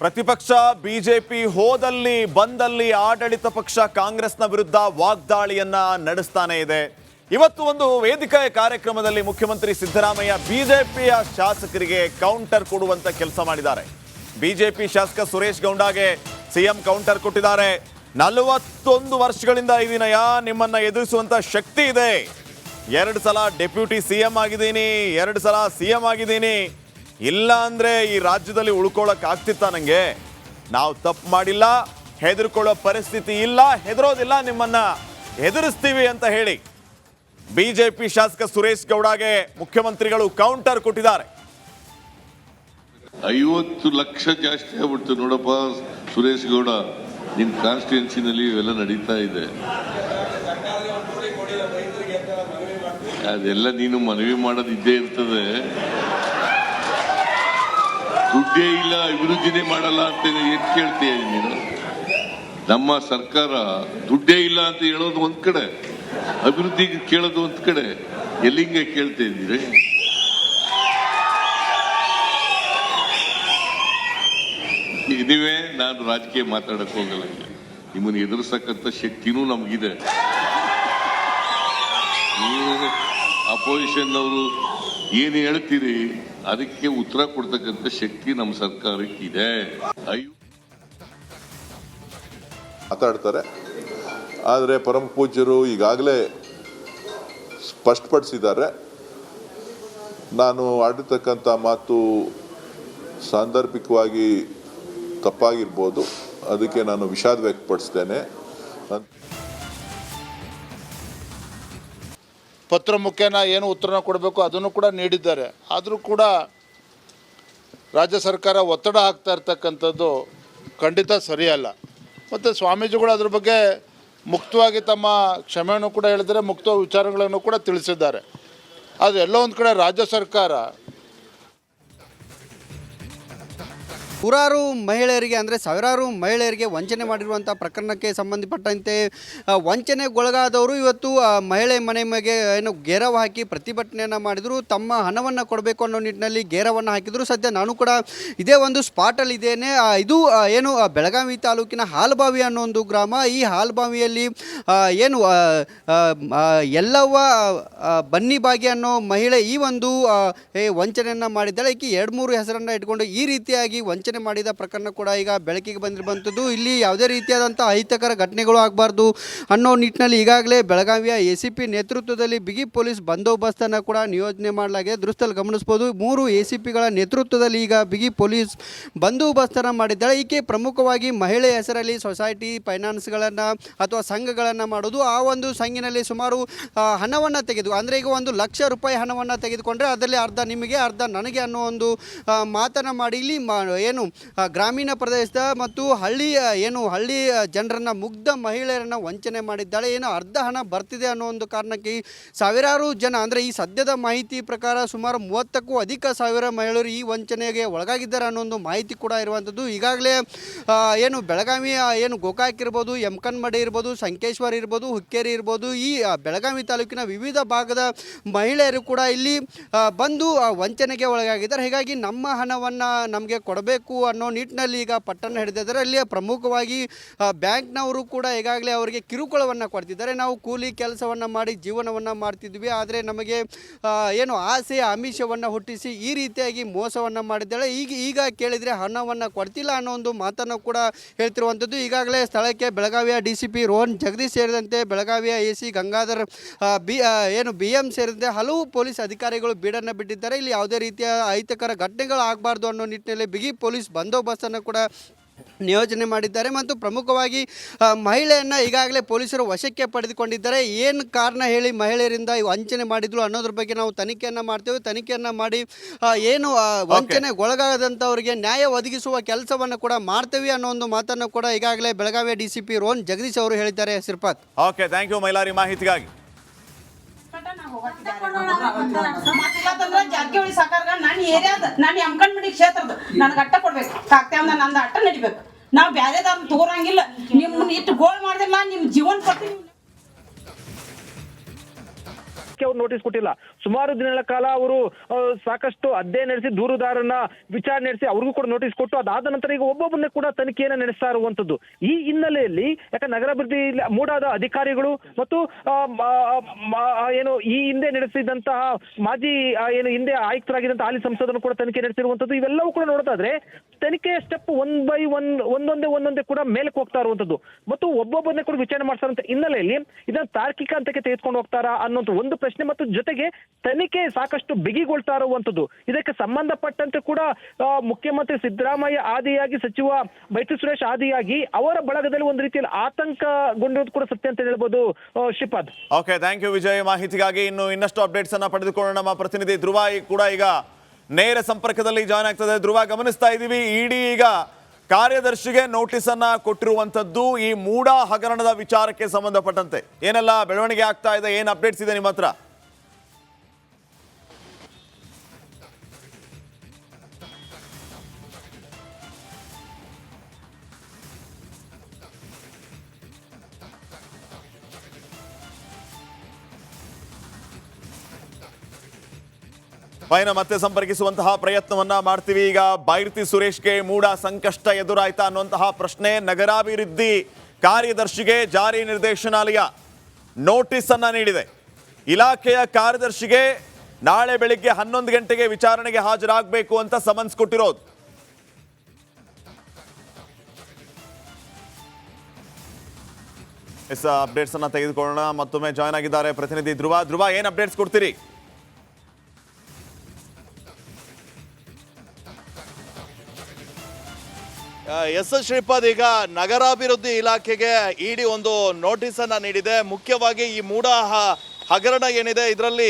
ಪ್ರತಿಪಕ್ಷ ಬಿಜೆಪಿ ಹೋದಲ್ಲಿ ಬಂದಲ್ಲಿ ಆಡಳಿತ ಪಕ್ಷ ಕಾಂಗ್ರೆಸ್ನ ವಿರುದ್ಧ ವಾಗ್ದಾಳಿಯನ್ನ ನಡೆಸ್ತಾನೆ ಇದೆ. ಇವತ್ತು ಒಂದು ವೇದಿಕೆ ಕಾರ್ಯಕ್ರಮದಲ್ಲಿ ಮುಖ್ಯಮಂತ್ರಿ ಸಿದ್ದರಾಮಯ್ಯ ಬಿಜೆಪಿಯ ಶಾಸಕರಿಗೆ ಕೌಂಟರ್ ಕೊಡುವಂತ ಕೆಲಸ ಮಾಡಿದ್ದಾರೆ. ಬಿಜೆಪಿ ಶಾಸಕ ಸುರೇಶ್ ಗೌಂಡಾಗೆ ಸಿಎಂ ಕೌಂಟರ್ ಕೊಟ್ಟಿದ್ದಾರೆ. ನಲವತ್ತೊಂದು ವರ್ಷಗಳಿಂದ ಇದೀನಯ್ಯ ನಿಮ್ಮನ್ನ ಎದುರಿಸುವಂತ ಶಕ್ತಿ ಇದೆ. ಎರಡು ಸಲ ಡೆಪ್ಯೂಟಿ ಸಿಎಂ ಆಗಿದ್ದೀನಿ, ಎರಡು ಸಲ ಸಿಎಂ ಆಗಿದ್ದೀನಿ. ಇಲ್ಲ ಅಂದ್ರೆ ಈ ರಾಜ್ಯದಲ್ಲಿ ಉಳ್ಕೊಳ್ಳೋಕೆ ಆಗ್ತಿತ್ತ ನಂಗೆ? ನಾವು ತಪ್ಪು ಮಾಡಿಲ್ಲ, ಹೆದರ್ಕೊಳ್ಳೋ ಪರಿಸ್ಥಿತಿ ಇಲ್ಲ, ಹೆದರೋದಿಲ್ಲ ನಿಮ್ಮನ್ನ. ಹೆದರಿಸ್ತೀವಿ ಅಂತ ಹೇಳಿ ಬಿಜೆಪಿ ಶಾಸಕ ಸುರೇಶ್ ಗೌಡಗೆ ಮುಖ್ಯಮಂತ್ರಿಗಳು ಕೌಂಟರ್ ಕೊಟ್ಟಿದ್ದಾರೆ. ಐವತ್ತು ಲಕ್ಷ ಜಾಸ್ತಿ ಆಗ್ಬಿಡ್ತು ನೋಡಪ್ಪ ಸುರೇಶ್ ಗೌಡ. ನಿಮ್ ಕಾನ್ಸ್ಟಿಟ್ಯೂನ್ಸಿನಲ್ಲಿ ಇವೆಲ್ಲ ನಡೀತಾ ಇದೆ. ಅದೆಲ್ಲ ನೀನು ಮನವಿ ಮಾಡೋದು ಇದ್ದೇ ಇರ್ತದೆ. ದುಡ್ಡೇ ಇಲ್ಲ, ಅಭಿವೃದ್ಧಿನೇ ಮಾಡಲ್ಲ ಅಂತ ಏನ್ ಕೇಳ್ತೀಯ ನೀನು? ನಮ್ಮ ಸರ್ಕಾರ ದುಡ್ಡೇ ಇಲ್ಲ ಅಂತ ಹೇಳೋದು ಒಂದ್ ಕಡೆ ಅಭಿವೃದ್ಧಿಗೆ ಕೇಳೋದು ಒಂದ್ ಕಡೆ ಎಲ್ಲಿಂಗೆ ಕೇಳ್ತಾ ಇದ್ದೀರಿ? ಇದೇ ನಾನು ರಾಜಕೀಯ ಮಾತಾಡಕ್ ಹೋಗಲ್ಲ ನಿಮ್ಮನ್ನು ಎದುರಿಸಕ್ಕಂತ ಶಕ್ತಿನೂ ನಮಗಿದೆ. ಅಪೋಸಿಷನ್ ಅವರು ಏನು ಹೇಳ್ತೀರಿ? ಅದಕ್ಕೆ ಉತ್ತರ ಕೊಡ್ತಕ್ಕಂಥ ಶಕ್ತಿ ನಮ್ಮ ಸರ್ಕಾರಕ್ಕೆ ಇದೆ ಮಾತಾಡ್ತಾರೆ. ಆದರೆ ಪರಮ ಪೂಜ್ಯರು ಈಗಾಗಲೇ ಸ್ಪಷ್ಟಪಡಿಸಿದ್ದಾರೆ. ನಾನು ಆಡಿರ್ತಕ್ಕಂಥ ಮಾತು ಸಾಂದರ್ಭಿಕವಾಗಿ ತಪ್ಪಾಗಿರ್ಬೋದು. ಅದಕ್ಕೆ ನಾನು ವಿಷಾದ ವ್ಯಕ್ತಪಡಿಸ್ತೇನೆ. ಪತ್ರ ಮುಖೇನ ಏನು ಉತ್ತರನ ಕೊಡಬೇಕು ಅದನ್ನು ಕೂಡ ನೀಡಿದ್ದಾರೆ. ಆದರೂ ಕೂಡ ರಾಜ್ಯ ಸರ್ಕಾರ ಒತ್ತಡ ಹಾಕ್ತಾ ಇರ್ತಕ್ಕಂಥದ್ದು ಖಂಡಿತ ಸರಿಯಲ್ಲ. ಮತ್ತು ಸ್ವಾಮೀಜಿಗಳು ಅದ್ರ ಬಗ್ಗೆ ಮುಕ್ತವಾಗಿ ತಮ್ಮ ಕ್ಷಮೆಯನ್ನು ಕೂಡ ಹೇಳಿದರೆ ಮುಕ್ತ ವಿಚಾರಗಳನ್ನು ಕೂಡ ತಿಳಿಸಿದ್ದಾರೆ. ಆದರೆ ಎಲ್ಲೋ ಒಂದು ಕಡೆ ರಾಜ್ಯ ಸರ್ಕಾರ ನೂರಾರು ಮಹಿಳೆಯರಿಗೆ ಅಂದರೆ ಸಾವಿರಾರು ಮಹಿಳೆಯರಿಗೆ ವಂಚನೆ ಮಾಡಿರುವಂಥ ಪ್ರಕರಣಕ್ಕೆ ಸಂಬಂಧಪಟ್ಟಂತೆ ವಂಚನೆಗೊಳಗಾದವರು ಇವತ್ತು ಮಹಿಳೆ ಮನೆ ಮೇಲೆ ಏನು ಗೇರವ ಹಾಕಿ ಪ್ರತಿಭಟನೆಯನ್ನು ಮಾಡಿದರು, ತಮ್ಮ ಹಣವನ್ನು ಕೊಡಬೇಕು ಅನ್ನೋ ನಿಟ್ಟಿನಲ್ಲಿ ಗೇರವನ್ನು ಹಾಕಿದರು. ಸದ್ಯ ನಾನು ಕೂಡ ಇದೇ ಒಂದು ಸ್ಪಾಟಲ್ಲಿ ಇದ್ದೇನೆ. ಇದು ಏನು ಬೆಳಗಾವಿ ತಾಲೂಕಿನ ಹಾಲ್ಬಾವಿ ಅನ್ನೋ ಒಂದು ಗ್ರಾಮ. ಈ ಹಾಲ್ಬಾವಿಯಲ್ಲಿ ಏನು ಎಲ್ಲವ ಬನ್ನಿ ಬಾಗಿ ಅನ್ನೋ ಮಹಿಳೆ ಈ ಒಂದು ವಂಚನೆಯನ್ನು ಮಾಡಿದ್ದಾಳೆ. ಈಕೆ ಎರಡು ಮೂರು ಹೆಸರನ್ನು ಇಟ್ಕೊಂಡು ಈ ರೀತಿಯಾಗಿ ವಂಚನೆ ಮಾಡಿದ ಪ್ರಕರಣ ಕೂಡ ಈಗ ಬೆಳಕಿಗೆ ಬಂದಿರುವಂಥದ್ದು ಇಲ್ಲಿ ಯಾವುದೇ ರೀತಿಯಾದಂಥ ಅಹಿತಕರ ಘಟನೆಗಳು ಆಗಬಾರ್ದು ಅನ್ನೋ ನಿಟ್ಟಿನಲ್ಲಿ ಈಗಾಗಲೇ ಬೆಳಗಾವಿಯ ಎ ಸಿ ಪಿ ನೇತೃತ್ವದಲ್ಲಿ ಬಿಗಿ ಪೊಲೀಸ್ ಬಂದೋಬಸ್ತನ್ನು ಕೂಡ ನಿಯೋಜನೆ ಮಾಡಲಾಗಿದೆ. ದೃಶ್ಯದಲ್ಲಿ ಗಮನಿಸ್ಬೋದು, ಮೂರು ಎ ಸಿ ಪಿಗಳ ನೇತೃತ್ವದಲ್ಲಿ ಈಗ ಬಿಗಿ ಪೊಲೀಸ್ ಬಂದೋಬಸ್ತನ್ನು ಮಾಡಿದ್ದಾಳೆ ಈಕೆ ಪ್ರಮುಖವಾಗಿ ಮಹಿಳೆ ಹೆಸರಲ್ಲಿ ಸೊಸೈಟಿ ಫೈನಾನ್ಸ್ಗಳನ್ನು ಅಥವಾ ಸಂಘಗಳನ್ನು ಮಾಡೋದು. ಆ ಒಂದು ಸಂಘಿನಲ್ಲಿ ಸುಮಾರು ಹಣವನ್ನು ತೆಗೆದು, ಅಂದರೆ ಈಗ ಒಂದು ಲಕ್ಷ ರೂಪಾಯಿ ಹಣವನ್ನು ತೆಗೆದುಕೊಂಡ್ರೆ ಅದರಲ್ಲಿ ಅರ್ಧ ನಿಮಗೆ, ಅರ್ಧ ನನಗೆ ಅನ್ನೋ ಒಂದು ಮಾತನ್ನು ಮಾಡಿ ಇಲ್ಲಿ ಮಾ ಏನು ಗ್ರಾಮೀಣ ಪ್ರದೇಶದ ಮತ್ತು ಹಳ್ಳಿಯ ಏನು ಹಳ್ಳಿ ಜನರನ್ನು, ಮುಗ್ಧ ಮಹಿಳೆಯರನ್ನು ವಂಚನೆ ಮಾಡಿದ್ದಾಳೆ. ಏನು ಅರ್ಧ ಹಣ ಬರ್ತಿದೆ ಅನ್ನೋ ಒಂದು ಕಾರಣಕ್ಕೆ ಸಾವಿರಾರು ಜನ, ಅಂದರೆ ಈ ಸದ್ಯದ ಮಾಹಿತಿ ಪ್ರಕಾರ ಸುಮಾರು ಮೂವತ್ತಕ್ಕೂ ಅಧಿಕ ಸಾವಿರ ಮಹಿಳೆಯರು ಈ ವಂಚನೆಗೆ ಒಳಗಾಗಿದ್ದಾರೆ ಅನ್ನೋ ಒಂದು ಮಾಹಿತಿ ಕೂಡ ಇರುವಂಥದ್ದು. ಈಗಾಗಲೇ ಏನು ಬೆಳಗಾವಿ ಏನು ಗೋಕಾಕ್ ಇರ್ಬೋದು ಯಮಕನ್ಮಡಿ ಇರ್ಬೋದು, ಸಂಕೇಶ್ವರ್ ಇರ್ಬೋದು, ಹುಕ್ಕೇರಿ ಇರ್ಬೋದು, ಈ ಬೆಳಗಾವಿ ತಾಲೂಕಿನ ವಿವಿಧ ಭಾಗದ ಮಹಿಳೆಯರು ಕೂಡ ಇಲ್ಲಿ ಬಂದು ವಂಚನೆಗೆ ಒಳಗಾಗಿದ್ದಾರೆ. ಹೀಗಾಗಿ ನಮ್ಮ ಹಣವನ್ನು ನಮಗೆ ಕೊಡಬೇಕು ಅನ್ನೋ ನಿಟ್ಟಿನಲ್ಲಿ ಈಗ ಪಟ್ಟಣ ಹಿಡಿದಿದ್ದಾರೆ. ಅಲ್ಲಿ ಪ್ರಮುಖವಾಗಿ ಬ್ಯಾಂಕ್ನವರು ಕೂಡ ಈಗಾಗಲೇ ಅವರಿಗೆ ಕಿರುಕುಳವನ್ನು ಕೊಡ್ತಿದ್ದಾರೆ. ನಾವು ಕೂಲಿ ಕೆಲಸವನ್ನು ಮಾಡಿ ಜೀವನವನ್ನು ಮಾಡ್ತಿದ್ವಿ. ಆದರೆ ನಮಗೆ ಏನು ಆಸೆ, ಆಮಿಷವನ್ನು ಹುಟ್ಟಿಸಿ ಈ ರೀತಿಯಾಗಿ ಮೋಸವನ್ನು ಮಾಡಿದ್ದಾಳೆ. ಈಗ ಈಗ ಕೇಳಿದರೆ ಹಣವನ್ನು ಕೊಡ್ತಿಲ್ಲ ಅನ್ನೋ ಒಂದು ಮಾತನ್ನು ಕೂಡ ಹೇಳ್ತಿರುವಂಥದ್ದು. ಈಗಾಗಲೇ ಸ್ಥಳಕ್ಕೆ ಬೆಳಗಾವಿಯ D C P Rohan Jagadish ಸೇರಿದಂತೆ ಬೆಳಗಾವಿಯ ಎ ಸಿ ಗಂಗಾಧರ್ ಬಿ ಏನು ಬಿ ಎಂ ಸೇರಿದಂತೆ ಹಲವು ಪೊಲೀಸ್ ಅಧಿಕಾರಿಗಳು ಬೀಡನ್ನು ಬಿಟ್ಟಿದ್ದಾರೆ. ಇಲ್ಲಿ ಯಾವುದೇ ರೀತಿಯ ಅಹಿತಕರ ಘಟನೆಗಳು ಆಗಬಾರ್ದು ಅನ್ನೋ ನಿಟ್ಟಿನಲ್ಲಿ ಬಿಗಿ ಪೊಲೀಸ್ ಬಂದೋಬಸ್ತನ್ನು ಕೂಡ ನಿಯೋಜನೆ ಮಾಡಿದ್ದಾರೆ ಮತ್ತು ಪ್ರಮುಖವಾಗಿ ಮಹಿಳೆಯನ್ನು ಈಗಾಗಲೇ ಪೊಲೀಸರು ವಶಕ್ಕೆ ಪಡೆದುಕೊಂಡಿದ್ದಾರೆ. ಏನು ಕಾರಣ ಹೇಳಿ ಮಹಿಳೆಯರಿಂದ ವಂಚನೆ ಮಾಡಿದ್ರು ಅನ್ನೋದ್ರ ಬಗ್ಗೆ ನಾವು ತನಿಖೆಯನ್ನು ಮಾಡ್ತೇವೆ. ತನಿಖೆಯನ್ನು ಮಾಡಿ ಏನು ವಂಚನೆಗೊಳಗಾದಂಥವ್ರಿಗೆ ನ್ಯಾಯ ಒದಗಿಸುವ ಕೆಲಸವನ್ನು ಕೂಡ ಮಾಡ್ತೇವೆ ಅನ್ನೋ ಒಂದು ಮಾತನ್ನು ಕೂಡ ಈಗಾಗಲೇ ಬೆಳಗಾವಿಯ D C P Rohan Jagadish ಅವರು ಹೇಳಿದ್ದಾರೆ. ಸಿರ್ಪಾತ್ ಓಕೆ ಥ್ಯಾಂಕ್ ಯು ಮೈಲಾರಿ ಮಾಹಿತಿಗಾಗಿ. ಮತ್ತಂದ್ರ ಜಾರಕಿಹೊಳಿ ಸಾಕಾರ್ಗ ನನ್ನ ಏರಿಯಾದ ನಾನು ಯಮಕಂಡ್ಬಿಡಿ ಕ್ಷೇತ್ರದ ನನಗೆ ಅಟ್ಟ ಕೊಡ್ಬೇಕು. ಕಾಕ್ತ್ಯಾಂದ ನಂದು ಅಟ್ಟ ನಡಿಬೇಕು. ನಾವು ಬ್ಯಾರೆದವ್ರನ್ನ ತಗೋರಂಗಿಲ್ಲ. ನಿಮ್ಮನ್ನ ಇಟ್ಟು ಗೋಳ್ ಮಾಡಿದ್ರಲ್ಲ ನಿಮ್ಮ ಜೀವನ ಕೊಟ್ಟು ಇದಕ್ಕೆ ಅವ್ರು ನೋಟಿಸ್ ಕೊಟ್ಟಿಲ್ಲ. ಸುಮಾರು ದಿನಗಳ ಕಾಲ ಅವರು ಸಾಕಷ್ಟು ಅಧ್ಯಯನ ನಡೆಸಿ ದೂರುದಾರನ ವಿಚಾರಣೆ ನಡೆಸಿ, ಅವ್ರಿಗೂ ಕೂಡ ನೋಟಿಸ್ ಕೊಟ್ಟು, ಅದಾದ ನಂತರ ಈಗ ಒಬ್ಬೊಬ್ಬರನ್ನ ಕೂಡ ತನಿಖೆಯನ್ನು ನಡೆಸ್ತಾ ಇರುವಂತದ್ದು. ಈ ಹಿನ್ನೆಲೆಯಲ್ಲಿ, ಯಾಕಂದ್ರೆ ನಗರಾಭಿವೃದ್ಧಿ ಮೂಡಾದ ಅಧಿಕಾರಿಗಳು ಮತ್ತು ಏನು ಈ ಹಿಂದೆ ನಡೆಸಿದಂತಹ ಮಾಜಿ ಏನು ಹಿಂದೆ ಆಯುಕ್ತರಾಗಿದ್ದಂತಹ ಹಾಲಿ ಸಂಸದರು ಕೂಡ ತನಿಖೆ ನಡೆಸಿರುವಂತದ್ದು, ಇವೆಲ್ಲವೂ ಕೂಡ ನೋಡೋದಾದ್ರೆ ತನಿಖೆಯ ಸ್ಟೆಪ್ ಒನ್ ಬೈ ಒನ್ ಒಂದೊಂದೇ ಒಂದೊಂದೇ ಕೂಡ ಮೇಲಕ್ಕೆ ಹೋಗ್ತಾ ಇರುವಂತದ್ದು. ಮತ್ತು ಒಬ್ಬೊಬ್ಬರನ್ನೇ ಕೂಡ ವಿಚಾರಣೆ ಮಾಡ್ತಾರಂತ ಹಿನ್ನೆಲೆಯಲ್ಲಿ, ಇದನ್ನ ತಾರ್ಕಿಕ ಹಂತಕ್ಕೆ ತೆಗೆದುಕೊಂಡು ಹೋಗ್ತಾರಾ ಅನ್ನೋ ಒಂದು ಪ್ರಶ್ನೆ ಮತ್ತು ಜೊತೆಗೆ ತನಿಖೆ ಸಾಕಷ್ಟು ಬಿಗಿಗೊಳ್ತಾ ಇರುವಂತದ್ದು ಇದಕ್ಕೆ ಸಂಬಂಧಪಟ್ಟಂತೆ ಕೂಡ ಮುಖ್ಯಮಂತ್ರಿ ಸಿದ್ದರಾಮಯ್ಯ ಆದಿಯಾಗಿ ಸಚಿವ ಮೈತ್ರಿ ಸುರೇಶ್ ಆದಿಯಾಗಿ ಅವರ ಬಳಗದಲ್ಲಿ ಒಂದು ರೀತಿಯಲ್ಲಿ ಆತಂಕಗೊಂಡಿರೋದು ಕೂಡ ಸತ್ಯ ಅಂತ ಹೇಳ್ಬೋದು Shripad. Okay thank you Vijay. ಮಾಹಿತಿಗಾಗಿ ಇನ್ನು ಇನ್ನಷ್ಟು ಅಪ್ಡೇಟ್ಸ್ ಅನ್ನ ಪಡೆದುಕೊಳ್ಳೋಣ. ನಮ್ಮ ಪ್ರತಿನಿಧಿ ಧ್ರುವ ಕೂಡ ಈಗ ನೇರ ಸಂಪರ್ಕದಲ್ಲಿ ಜಾಯ್ನ್ ಆಗ್ತದೆ. ಧ್ರುವ, ಗಮನಿಸ್ತಾ ಇದ್ದೀವಿ ಇಡಿ ಈಗ ಕಾರ್ಯದರ್ಶಿಗೆ ನೋಟಿಸ್ ಅನ್ನ ಕೊಟ್ಟಿರುವಂತದ್ದು ಈ ಮೂಡ ಹಗರಣದ ವಿಚಾರಕ್ಕೆ ಸಂಬಂಧಪಟ್ಟಂತೆ. ಏನೆಲ್ಲ ಬೆಳವಣಿಗೆ ಆಗ್ತಾ ಇದೆ, ಏನ್ ಅಪ್ಡೇಟ್ಸ್ ಇದೆ ನಿಮ್ಮ ಹತ್ರ? ಪೈನ ಮತ್ತೆ ಸಂಪರ್ಕಿಸುವಂತಹ ಪ್ರಯತ್ನವನ್ನ ಮಾಡ್ತೀವಿ. ಈಗ ಬೈರ್ತಿ ಸುರೇಶ್ಗೆ ಮೂಡ ಸಂಕಷ್ಟ ಎದುರಾಯ್ತಾ ಅನ್ನುವಂತಹ ಪ್ರಶ್ನೆ. ನಗರಾಭಿವೃದ್ಧಿ ಕಾರ್ಯದರ್ಶಿಗೆ ಜಾರಿ ನಿರ್ದೇಶನಾಲಯ ನೋಟಿಸ್ ಅನ್ನ ನೀಡಿದೆ. ಇಲಾಖೆಯ ಕಾರ್ಯದರ್ಶಿಗೆ ನಾಳೆ ಬೆಳಿಗ್ಗೆ ಹನ್ನೊಂದು ಗಂಟೆಗೆ ವಿಚಾರಣೆಗೆ ಹಾಜರಾಗಬೇಕು ಅಂತ ಸಮನ್ಸ್ ಕೊಟ್ಟಿರೋದು. ಎಸ್ ಅಪ್ಡೇಟ್ಸ್ ಅನ್ನ ತೆಗೆದುಕೊಳ್ಳೋಣ. ಮತ್ತೊಮ್ಮೆ ಜಾಯ್ನ್ ಆಗಿದ್ದಾರೆ ಪ್ರತಿನಿಧಿ ಧ್ರುವ. ಧ್ರುವ, ಏನ್ ಅಪ್ಡೇಟ್ಸ್ ಕೊಡ್ತೀರಿ? ಎಸ್ ಎಸ್ ಶ್ರೀಪಾದ್ ಈಗ ನಗರಾಭಿವೃದ್ಧಿ ಇಲಾಖೆಗೆ ಇಡಿ ಒಂದು ನೋಟಿಸ್ ಅನ್ನ ನೀಡಿದೆ. ಮುಖ್ಯವಾಗಿ ಈ ಮೂಡ ಹಗರಣ ಏನಿದೆ, ಇದರಲ್ಲಿ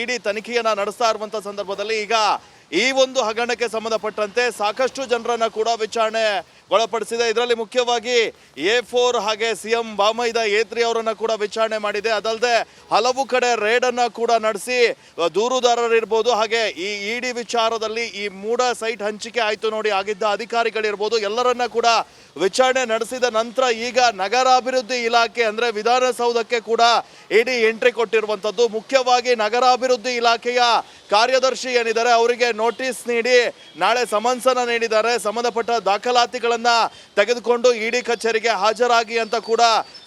ಇಡಿ ತನಿಖೆಯನ್ನ ನಡೆಸ್ತಾ ಇರುವಂತ ಸಂದರ್ಭದಲ್ಲಿ ಈಗ ಈ ಒಂದು ಹಗರಣಕ್ಕೆ ಸಂಬಂಧಪಟ್ಟಂತೆ ಸಾಕಷ್ಟು ಜನರನ್ನ ಕೂಡ ವಿಚಾರಣೆ ಒಳಪಡಿಸಿದೆ ಇದರಲ್ಲಿ ಮುಖ್ಯವಾಗಿ ಎ ಫೋರ್ ಹಾಗೆ ಸಿ ಎಂ ಬಾಮೈದ ಎ ಅವರನ್ನ ಕೂಡ ವಿಚಾರಣೆ ಮಾಡಿದೆ. ಅದಲ್ಲದೆ ಹಲವು ಕಡೆ ರೇಡನ್ನು ಕೂಡ ನಡೆಸಿ ದೂರುದಾರರಿರ್ಬೋದು, ಹಾಗೆ ಈ ಇಡಿ ವಿಚಾರದಲ್ಲಿ ಈ ಮೂಡ ಸೈಟ್ ಹಂಚಿಕೆ ಆಯಿತು ನೋಡಿ ಆಗಿದ್ದ ಅಧಿಕಾರಿಗಳಿರ್ಬೋದು, ಎಲ್ಲರನ್ನ ಕೂಡ ವಿಚಾರಣೆ ನಡೆಸಿದ ನಂತರ ಈಗ ನಗರಾಭಿವೃದ್ಧಿ ಇಲಾಖೆ ಅಂದರೆ ವಿಧಾನಸೌಧಕ್ಕೆ ಕೂಡ ಇಡಿ ಎಂಟ್ರಿ ಕೊಟ್ಟಿರುವಂಥದ್ದು. ಮುಖ್ಯವಾಗಿ ನಗರಾಭಿವೃದ್ಧಿ ಇಲಾಖೆಯ ಕಾರ್ಯದರ್ಶಿ ಏನಿದ್ದಾರೆ, ಅವರಿಗೆ ನೋಟಿಸ್ ನೀಡಿ, ನಾಳೆ ಸಮನ್ಸನ್ನು ನೀಡಿದ್ದಾರೆ. ಸಂಬಂಧಪಟ್ಟ ದಾಖಲಾತಿಗಳನ್ನು ತೆಗೆದುಕೊಂಡು ಇಡಿ ಕಚೇರಿಗೆ ಹಾಜರಾಗಿ ಅಂತ ಕೂಡ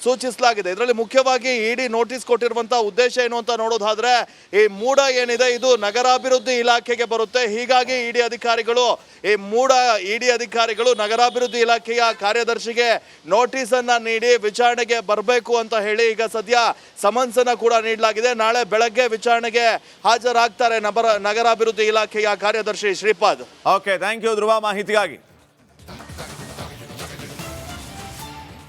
ಸೂಚಿಸಲಾಗಿದೆ. ಇದರಲ್ಲಿ ಮುಖ್ಯವಾಗಿ ಇಡಿ ನೋಟಿಸ್ ಕೊಟ್ಟಿರುವಂಥ ಉದ್ದೇಶ ಏನು ಅಂತ ನೋಡೋದಾದರೆ, ಈ ಮೂಡ ಏನಿದೆ, ಇದು ನಗರಾಭಿವೃದ್ಧಿ ಇಲಾಖೆಗೆ ಬರುತ್ತೆ. ಹೀಗಾಗಿ ಇಡಿ ಅಧಿಕಾರಿಗಳು, ಈ ಮೂಡ ಇಡಿ ಅಧಿಕಾರಿಗಳು ನಗರಾಭಿವೃದ್ಧಿ ಇಲಾಖೆಯ ಕಾರ್ಯದರ್ಶಿಗೆ ನೋಟಿಸನ್ನು ನೀಡಿ ವಿಚಾರಣೆಗೆ ಬರಬೇಕು ಅಂತ ಹೇಳಿ ಈಗ ಸದ್ಯ ಸಮನ್ಸನ್ನು ಕೂಡ ನೀಡಲಾಗಿದೆ. ನಾಳೆ ಬೆಳಗ್ಗೆ ವಿಚಾರಣೆಗೆ ಹಾಜರಾಗ್ತಾರೆ ನಗರ ನಗರಾಭಿವೃದ್ಧಿ ಇಲಾಖೆಯ ಕಾರ್ಯದರ್ಶಿ Shripad. Okay thank you Dhruva ಮಾಹಿತಿಗಾಗಿ